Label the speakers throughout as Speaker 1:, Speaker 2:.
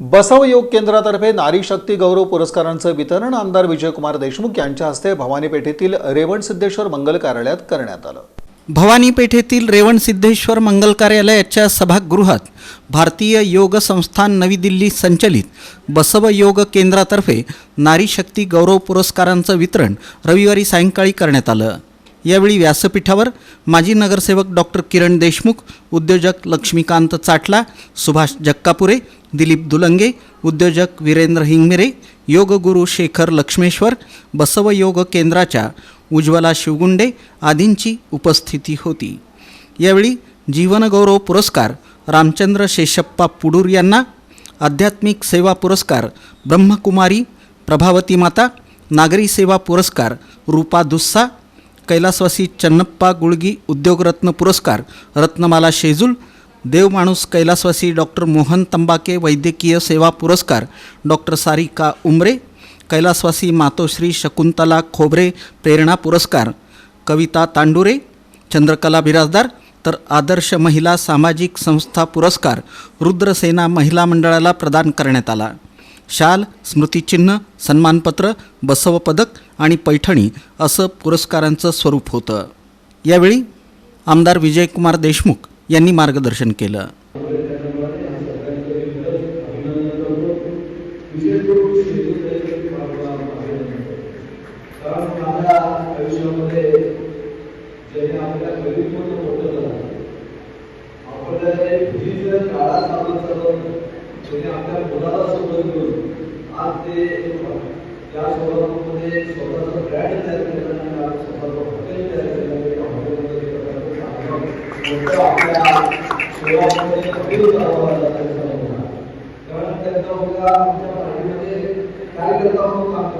Speaker 1: बसव योग केंद्रातर्फे नारी शक्ती गौरव पुरस्कारांचं वितरण आमदार विजयकुमार देशमुख यांच्या हस्ते भवानी पेठेतील रेवण सिद्धेश्वर मंगल कार्यालयात करण्यात आलं.
Speaker 2: भवानी पेठेतील रेवणसिद्धेश्वर मंगल कार्यालयाच्या सभागृहात भारतीय योग संस्थान नवी दिल्ली संचलित बसव योग केंद्रातर्फे नारी शक्ती गौरव पुरस्कारांचं वितरण रविवारी सायंकाळी करण्यात आलं. यावेळी व्यासपीठावर माजी नगरसेवक डॉक्टर किरण देशमुख उद्योजक लक्ष्मीकांत चाटला सुभाष जक्कापुरे दिलीप दुलंगे उद्योजक वीरेंद्र हिंगमिरे योगगुरू शेखर लक्ष्मेश्वर बसव योग केंद्राच्या उज्ज्वला शिवगुंडे आदींची उपस्थिती होती. यावेळी जीवनगौरव पुरस्कार रामचंद्र शेषप्पा पुडूर यांना आध्यात्मिक सेवा पुरस्कार ब्रह्मकुमारी प्रभावती माता नागरी सेवा पुरस्कार रूपा दुस्सा कैलासवासी चन्नप्पा गुळगी उद्योगरत्न पुरस्कार रत्नमाला शेजूल देवमाणूस कैलासवासी डॉक्टर मोहन तंबाके वैद्यकीय सेवा पुरस्कार डॉक्टर सारिका उमरे कैलासवासी मातोश्री शकुंतला खोबरे प्रेरणा पुरस्कार कविता तांडुरे चंद्रकला बिराजदार तर आदर्श महिला सामाजिक संस्था पुरस्कार रुद्रसेना महिला मंडळाला प्रदान करण्यात आला. शाल स्मृतिचिन्ह सन्मानपत्र बसवपदक आणि पैठणी असं पुरस्कारांचं स्वरूप होतं. यावेळी आमदार विजयकुमार देशमुख यांनी मार्गदर्शन केलं.
Speaker 3: कारण त्याने आपल्या मुलाला सोबत घेऊन आज ते त्या सोबतमध्ये स्वतःचा ब्रँड तयार केला स्वतःचं हॉटेल तयार केलं हॉटेलमध्ये आपल्या हॉटेल चालवायला लागलं त्यांचा मुलगा आमच्या पार्टीमध्ये कार्यकर्ता म्हणून काम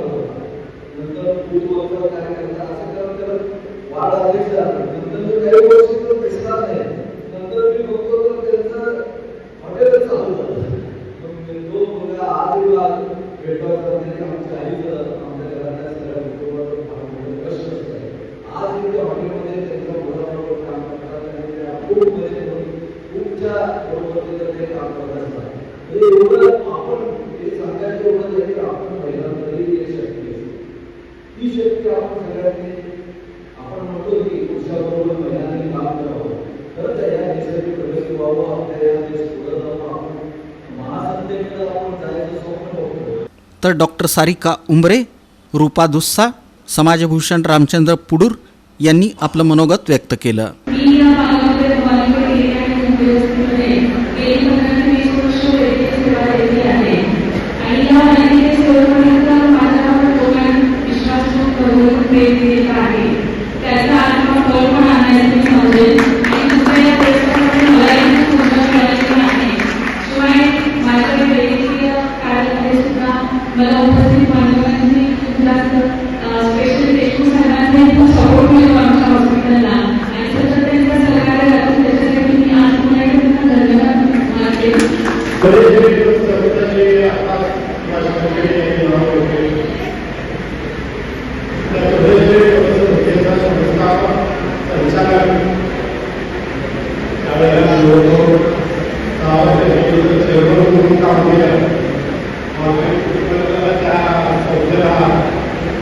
Speaker 3: खूपच्या बरोबर ते काम करत असतात म्हणजे एवढं आपण हे सांगायचं एवढं की आपण महिलांमध्ये शक्ती ही शक्ती आपण सगळ्यांनी आपण म्हणतो की पुरुषाबरोबर महिलांनी काम करावं खरंच या देशाची प्रगती व्हावं आपल्या या देश पुढे जावं आपण महासत्तेकडे आपण जायचं स्वप्न
Speaker 2: तर डॉक्टर सारिका उंबरे रूपा दुस्सा समाजभूषण रामचंद्र पुडूर यांनी आपलं मनोगत व्यक्त केलं.
Speaker 4: स्पेशल देशमुख साहेबांनी खूप सपोर्ट मिळतो आमच्या हॉस्पिटलला आणि सतत त्यांचा सहकार्य राहतो त्याच्यासाठी मी आज पुन्हा एकदा धन्यवाद मानते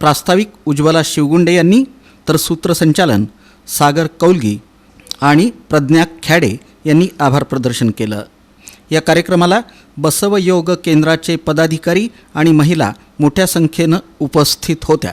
Speaker 2: प्रास्ताविक उज्ज्वला शिवगुंडे यांनी तर सूत्रसंचालन सागर कौलगी आणि प्रज्ञा खॅडे यांनी आभार प्रदर्शन केलं. या कार्यक्रमाला बसव योग केंद्राचे पदाधिकारी आणि महिला मोठ्या संख्येनं उपस्थित होत्या.